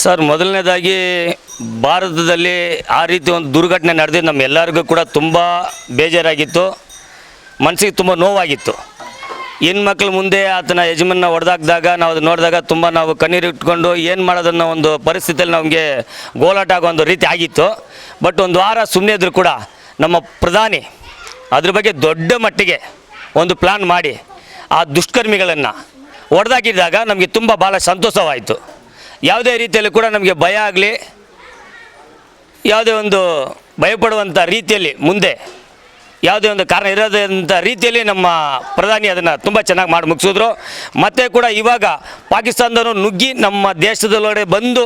Sir, ಮೊದಲನೇದಾಗಿ ಭಾರತದಲ್ಲಿ ಆ ರೀತಿ ಒಂದು ದುರ್ಘಟನೆ ನಡೆದಿದ್ದು ನಮ್ಮೆಲ್ಲರಿಗೂ ಕೂಡ ತುಂಬ ಬೇಜಾರಾಗಿತ್ತು. ಮನಸ್ಸಿಗೆ ತುಂಬ ನೋವಾಗಿತ್ತು. ಹೆಣ್ಮಕ್ಳ ಮುಂದೆ ಆತನ ಯಜಮಾನ ಹೊಡೆದಾಕ್ದಾಗ, ನಾವು ಅದು ನೋಡಿದಾಗ ತುಂಬ ನಾವು ಕಣ್ಣೀರು ಇಟ್ಕೊಂಡು ಏನು ಮಾಡೋದನ್ನೋ ಒಂದು ಪರಿಸ್ಥಿತಿಯಲ್ಲಿ ನಮಗೆ ಗೋಲಾಟ ಆಗೋ ಒಂದು ರೀತಿ ಆಗಿತ್ತು. ಬಟ್ ಒಂದು ವಾರ ಸುಮ್ಮನೆ ಇದ್ರು ಕೂಡ ನಮ್ಮ ಪ್ರಧಾನಿ ಅದ್ರ ಬಗ್ಗೆ ದೊಡ್ಡ ಮಟ್ಟಿಗೆ ಒಂದು ಪ್ಲ್ಯಾನ್ ಮಾಡಿ ಆ ದುಷ್ಕರ್ಮಿಗಳನ್ನು ಹೊಡೆದಾಕಿದಾಗ ನಮಗೆ ತುಂಬ ಭಾಳ ಸಂತೋಷವಾಯಿತು. ಯಾವುದೇ ರೀತಿಯಲ್ಲಿ ಕೂಡ ನಮಗೆ ಭಯ ಆಗಲಿ, ಯಾವುದೇ ಒಂದು ಭಯಪಡುವಂಥ ರೀತಿಯಲ್ಲಿ ಮುಂದೆ, ಯಾವುದೇ ಒಂದು ಕಾರಣ ಇರೋದಂಥ ರೀತಿಯಲ್ಲಿ ನಮ್ಮ ಪ್ರಧಾನಿ ಅದನ್ನು ತುಂಬ ಚೆನ್ನಾಗಿ ಮಾಡಿ ಮುಗಿಸಿದ್ರು. ಮತ್ತು ಕೂಡ ಇವಾಗ ಪಾಕಿಸ್ತಾನದವರು ನುಗ್ಗಿ ನಮ್ಮ ದೇಶದೊಳಗಡೆ ಬಂದು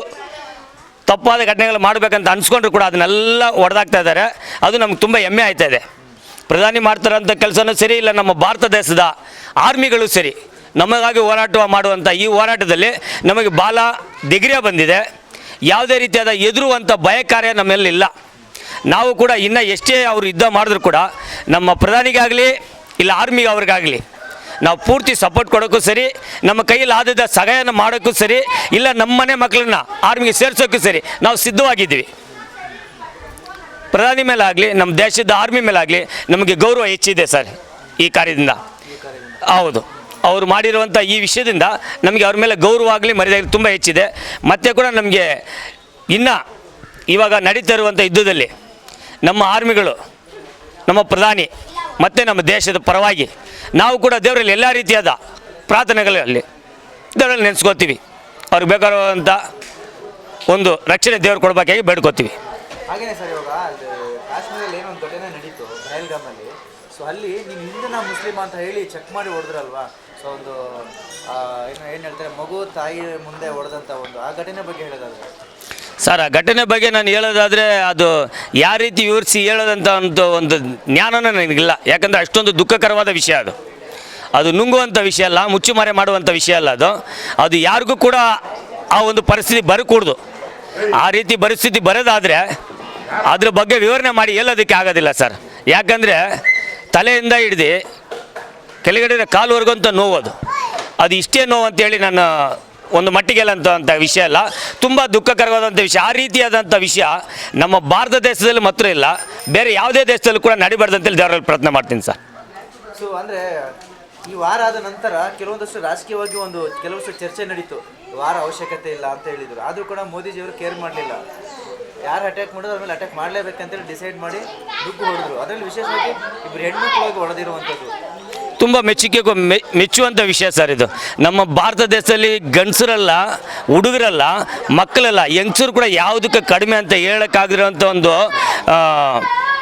ತಪ್ಪಾದ ಘಟನೆಗಳು ಮಾಡಬೇಕಂತ ಅನ್ಸ್ಕೊಂಡ್ರು ಕೂಡ ಅದನ್ನೆಲ್ಲ ಹೊಡೆದಾಗ್ತಾ ಇದ್ದಾರೆ. ಅದು ನಮ್ಗೆ ತುಂಬ ಹೆಮ್ಮೆ ಆಯ್ತಾ ಇದೆ. ಪ್ರಧಾನಿ ಮಾಡ್ತಾರಂಥ ಕೆಲಸನೂ ಸರಿ ಇಲ್ಲ, ನಮ್ಮ ಭಾರತ ದೇಶದ ಆರ್ಮಿಗಳು ಸರಿ. ನಮಗಾಗಿ ಹೋರಾಟ ಮಾಡುವಂಥ ಈ ಹೋರಾಟದಲ್ಲಿ ನಮಗೆ ಬಾಲ ದಿಗ್ರಿಯ ಬಂದಿದೆ. ಯಾವುದೇ ರೀತಿಯಾದ ಎದುರುವಂಥ ಭಯ ಕಾರ್ಯ ನಮ್ಮಲ್ಲಿಲ್ಲ ನಾವು ಕೂಡ ಇನ್ನು ಎಷ್ಟೇ ಅವರು ಯುದ್ಧ ಮಾಡಿದ್ರು ಕೂಡ ನಮ್ಮ ಪ್ರಧಾನಿಗಾಗಲಿ ಇಲ್ಲ ಆರ್ಮಿಗೆ ಅವ್ರಿಗಾಗಲಿ ನಾವು ಪೂರ್ತಿ ಸಪೋರ್ಟ್ ಕೊಡೋಕ್ಕೂ ಸರಿ, ನಮ್ಮ ಕೈಯಲ್ಲಿ ಆದದ ಸಹಾಯನ ಮಾಡೋಕ್ಕೂ ಸರಿ, ಇಲ್ಲ ನಮ್ಮ ಮನೆ ಮಕ್ಕಳನ್ನ ಆರ್ಮಿಗೆ ಸೇರಿಸೋಕ್ಕೂ ಸರಿ ನಾವು ಸಿದ್ಧವಾಗಿದ್ದೀವಿ. ಪ್ರಧಾನಿ ಮೇಲಾಗಲಿ, ನಮ್ಮ ದೇಶದ ಆರ್ಮಿ ಮೇಲಾಗಲಿ ನಮಗೆ ಗೌರವ ಹೆಚ್ಚಿದೆ ಸರ್ ಈ ಕಾರ್ಯದಿಂದ. ಹೌದು. ಅವರು ಮಾಡಿರುವಂಥ ಈ ವಿಷಯದಿಂದ ನಮಗೆ ಅವ್ರ ಮೇಲೆ ಗೌರವ ಆಗಲಿ ಮರ್ಯಾದೆ ತುಂಬ ಹೆಚ್ಚಿದೆ. ಮತ್ತು ಕೂಡ ನಮಗೆ ಇನ್ನು ಇವಾಗ ನಡೀತಾ ಇರುವಂಥ ಯುದ್ಧದಲ್ಲಿ ನಮ್ಮ ಆರ್ಮಿಗಳು, ನಮ್ಮ ಪ್ರಧಾನಿ ಮತ್ತು ನಮ್ಮ ದೇಶದ ಪರವಾಗಿ ನಾವು ಕೂಡ ದೇವರಲ್ಲಿ ಎಲ್ಲ ರೀತಿಯಾದ ಪ್ರಾರ್ಥನೆಗಳಲ್ಲಿ ದೇವರಲ್ಲಿ ನೆನೆಸ್ಕೋತೀವಿ. ಅವ್ರಿಗೆ ಬೇಕಾಗಿರುವಂಥ ಒಂದು ರಕ್ಷಣೆ ದೇವರು ಕೊಡಬೇಕಾಗಿ ಬೇಡ್ಕೋತೀವಿ. ಸರ್, ಇವಾಗ ಅದು ಕಾಶ್ಮೀರಲ್ಲಿ ಏನೋ ಒಂದು ಘಟನೆ ನಡೀತು ಸೊ ಅಲ್ಲಿ ನೀವು ಹಿಂದೂನ ಮುಸ್ಲಿಮ್ ಅಂತ ಹೇಳಿ ಚೆಕ್ ಮಾಡಿ ಹೊಡೆದ್ರಲ್ವಾ? ಒಂದು ಏನು ಏನು ಹೇಳ್ತಾರೆ, ಮಗು ತಾಯಿ ಮುಂದೆ ಹೊಡೆದಂಥ ಒಂದು, ಆ ಘಟನೆ ಬಗ್ಗೆ ಹೇಳೋದಾದ್ರೆ. ಸರ್, ಆ ಘಟನೆ ಬಗ್ಗೆ ನಾನು ಹೇಳೋದಾದರೆ, ಅದು ಯಾವ ರೀತಿ ವಿವರಿಸಿ ಹೇಳೋದಂಥ ಒಂದು ಒಂದು ಜ್ಞಾನನೂ ನನಗಿಲ್ಲ. ಯಾಕಂದರೆ ಅಷ್ಟೊಂದು ದುಃಖಕರವಾದ ವಿಷಯ ಅದು. ಅದು ನುಂಗುವಂಥ ವಿಷಯ ಅಲ್ಲ, ಮುಚ್ಚುಮರೆ ಮಾಡುವಂಥ ವಿಷಯ ಅಲ್ಲ ಅದು. ಅದು ಯಾರಿಗೂ ಕೂಡ ಆ ಒಂದು ಪರಿಸ್ಥಿತಿ ಬರಕೂಡ್ದು. ಆ ರೀತಿ ಪರಿಸ್ಥಿತಿ ಬರೋದಾದರೆ ಅದ್ರ ಬಗ್ಗೆ ವಿವರಣೆ ಮಾಡಿ ಹೇಳೋದಕ್ಕೆ ಆಗೋದಿಲ್ಲ ಸರ್. ಯಾಕಂದರೆ ತಲೆಯಿಂದ ಹಿಡ್ದು ಕೆಳಗಡೆ ಕಾಲುವರೆಗಂತ ನೋವು ಅದು ಅದು ಇಷ್ಟೇ ನೋವು ಅಂತೇಳಿ ನಾನು ಒಂದು ಮಟ್ಟಿಗೆಲ್ಲ ಅಂತ ಅಂತ ವಿಷಯ ಅಲ್ಲ. ತುಂಬ ದುಃಖಕರವಾದಂಥ ವಿಷಯ. ಆ ರೀತಿಯಾದಂಥ ವಿಷಯ ನಮ್ಮ ಭಾರತ ದೇಶದಲ್ಲಿ ಮಾತ್ರ ಇಲ್ಲ. ಬೇರೆ ಯಾವುದೇ ದೇಶದಲ್ಲೂ ಕೂಡ ನಡಿಬಾರ್ದಂತೇಳಿ ದೇವರಲ್ಲಿ ಪ್ರಯತ್ನ ಮಾಡ್ತೀನಿ ಸರ್. ಸೊ ಅಂದರೆ ಈ ವಾರ ಆದ ನಂತರ ಕೆಲವೊಂದಷ್ಟು ರಾಜಕೀಯವಾಗಿ ಒಂದು ಕೆಲವಷ್ಟು ಚರ್ಚೆ ನಡೀತು. ವಾರ ಅವಶ್ಯಕತೆ ಇಲ್ಲ ಅಂತ ಹೇಳಿದರು. ಆದರೂ ಕೂಡ ಮೋದಿಜಿಯವರು ಕೇರ್ ಮಾಡಲಿಲ್ಲ. ಯಾರು ಅಟ್ಯಾಕ್ ಮಾಡಿದ್ರು ಅದ್ರ ಮೇಲೆ ಅಟ್ಯಾಕ್ ಮಾಡಲೇಬೇಕಂತೇಳಿ ಡಿಸೈಡ್ ಮಾಡಿ ದುಡ್ಡು ಹೊಡೆದ್ರು. ಅದರಲ್ಲಿ ವಿಶೇಷವಾಗಿ ಇಬ್ಬರು ಹೆಣ್ಮಕ್ಳಾಗಿ ಹೊಡೆದಿರುವಂಥದ್ದು ತುಂಬ ಮೆಚ್ಚುಗೆ ಮೆ ಮೆಚ್ಚುವಂಥ ವಿಷಯ ಸರ್ ಇದು. ನಮ್ಮ ಭಾರತ ದೇಶದಲ್ಲಿ ಗಂಡಸರಲ್ಲ ಹುಡುಗರಲ್ಲ ಮಕ್ಕಳಲ್ಲ ಯಂಗ್ಸರು ಕೂಡ ಯಾವುದಕ್ಕೆ ಕಡಿಮೆ ಅಂತ ಹೇಳೋಕ್ಕಾಗಿರೋಂಥ ಒಂದು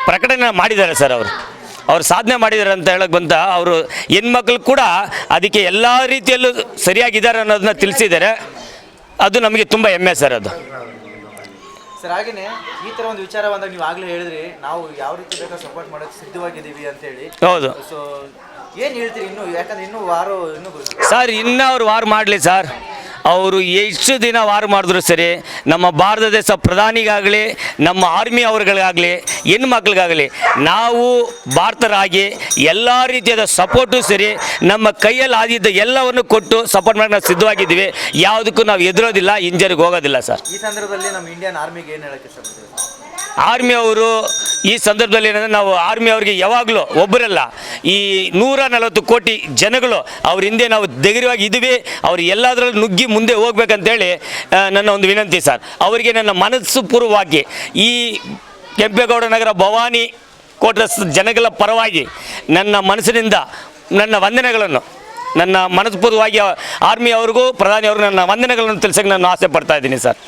ಪ್ರಕಟಣೆ ಮಾಡಿದ್ದಾರೆ ಸರ್ ಅವರು. ಅವ್ರು ಸಾಧನೆ ಮಾಡಿದ್ದಾರೆ ಅಂತ ಹೇಳಕ್ಕೆ ಬಂತ ಅವರು ಹೆಣ್ಮಕ್ಳು ಕೂಡ ಅದಕ್ಕೆ ಎಲ್ಲ ರೀತಿಯಲ್ಲೂ ಸರಿಯಾಗಿದ್ದಾರೆ ಅನ್ನೋದನ್ನ ತಿಳಿಸಿದ್ದಾರೆ. ಅದು ನಮಗೆ ತುಂಬ ಹೆಮ್ಮೆ ಸರ್ ಅದು. ಸರ್ ಹಾಗೇನೆ ಈ ತರ ಒಂದು ವಿಚಾರ ಬಂದಾಗ ನೀವು ಆಗಲೇ ಹೇಳಿದ್ರಿ ನಾವು ಯಾವ ರೀತಿ ಬೇಕಾದ ಸಪೋರ್ಟ್ ಮಾಡೋಕ್ಕೆ ಸಿದ್ಧವಾಗಿದ್ದೀವಿ ಅಂತೇಳಿ. ಹೌದು. ಸೊ ಏನು ಹೇಳ್ತೀರಿ ಇನ್ನು? ಯಾಕಂದ್ರೆ ಇನ್ನು ವಾರ ಇನ್ನು ಸರ್ ಇನ್ನೂ ಅವ್ರು ವಾರ್ ಮಾಡಲಿ ಸರ್ ಅವರು ಎಷ್ಟು ದಿನ ವಾರ್ ಮಾಡಿದ್ರು ಸರಿ ನಮ್ಮ ಭಾರತ ದೇಶ ಪ್ರಧಾನಿಗಾಗಲಿ ನಮ್ಮ ಆರ್ಮಿ ಅವ್ರುಗಳಿಗಾಗಲಿ ಹೆಣ್ಮಕ್ಳಿಗಾಗಲಿ ನಾವು ಭಾರತರಾಗಿ ಎಲ್ಲ ರೀತಿಯಾದ ಸಪೋರ್ಟು ಸರಿ ನಮ್ಮ ಕೈಯಲ್ಲಿ ಆದಿದ್ದ ಎಲ್ಲವನ್ನು ಕೊಟ್ಟು ಸಪೋರ್ಟ್ ಮಾಡಿ ನಾವು ಸಿದ್ಧವಾಗಿದ್ದೀವಿ. ಯಾವುದಕ್ಕೂ ನಾವು ಎದುರೋದಿಲ್ಲ ಇಂಜರಿಗೆ ಹೋಗೋದಿಲ್ಲ ಸರ್ ಈ ಸಂದರ್ಭದಲ್ಲಿ ನಮ್ಮ ಇಂಡಿಯನ್ ಆರ್ಮಿಗೆ ಏನು ಹೇಳಕ್ಕೆ ಇಷ್ಟಪಡ್ತೀವಿ ಆರ್ಮಿ ಅವರು ಈ ಸಂದರ್ಭದಲ್ಲಿ ಏನಂದರೆ ನಾವು ಆರ್ಮಿ ಅವರಿಗೆ ಯಾವಾಗಲೂ ಒಬ್ಬರಲ್ಲ, ಈ ನೂರ ನಲವತ್ತು ಕೋಟಿ ಜನಗಳು ಅವ್ರ ಹಿಂದೆ ನಾವು ಧೈರ್ಯವಾಗಿ ಇದ್ದೀವಿ, ಅವ್ರು ಎಲ್ಲದರಲ್ಲೂ ನುಗ್ಗಿ ಮುಂದೆ ಹೋಗ್ಬೇಕಂತೇಳಿ ನನ್ನ ಒಂದು ವಿನಂತಿ ಸರ್. ಅವರಿಗೆ ನನ್ನ ಮನಸ್ಸು ಪೂರ್ವವಾಗಿ ಈ ಕೆಂಪೇಗೌಡ ನಗರ ಭವಾನಿ ಕೋಟ್ರ ಜನಗಳ ಪರವಾಗಿ ನನ್ನ ಮನಸ್ಸಿನಿಂದ ನನ್ನ ವಂದನೆಗಳನ್ನು, ನನ್ನ ಮನಸ್ಪೂರ್ವವಾಗಿ ಆರ್ಮಿ ಅವ್ರಿಗೂ, ಪ್ರಧಾನಿ ಅವ್ರಿಗೂ ನನ್ನ ವಂದನೆಗಳನ್ನು ತಿಳಿಸೋಕೆ ನಾನು ಆಸೆ ಪಡ್ತಾ ಇದ್ದೀನಿ ಸರ್.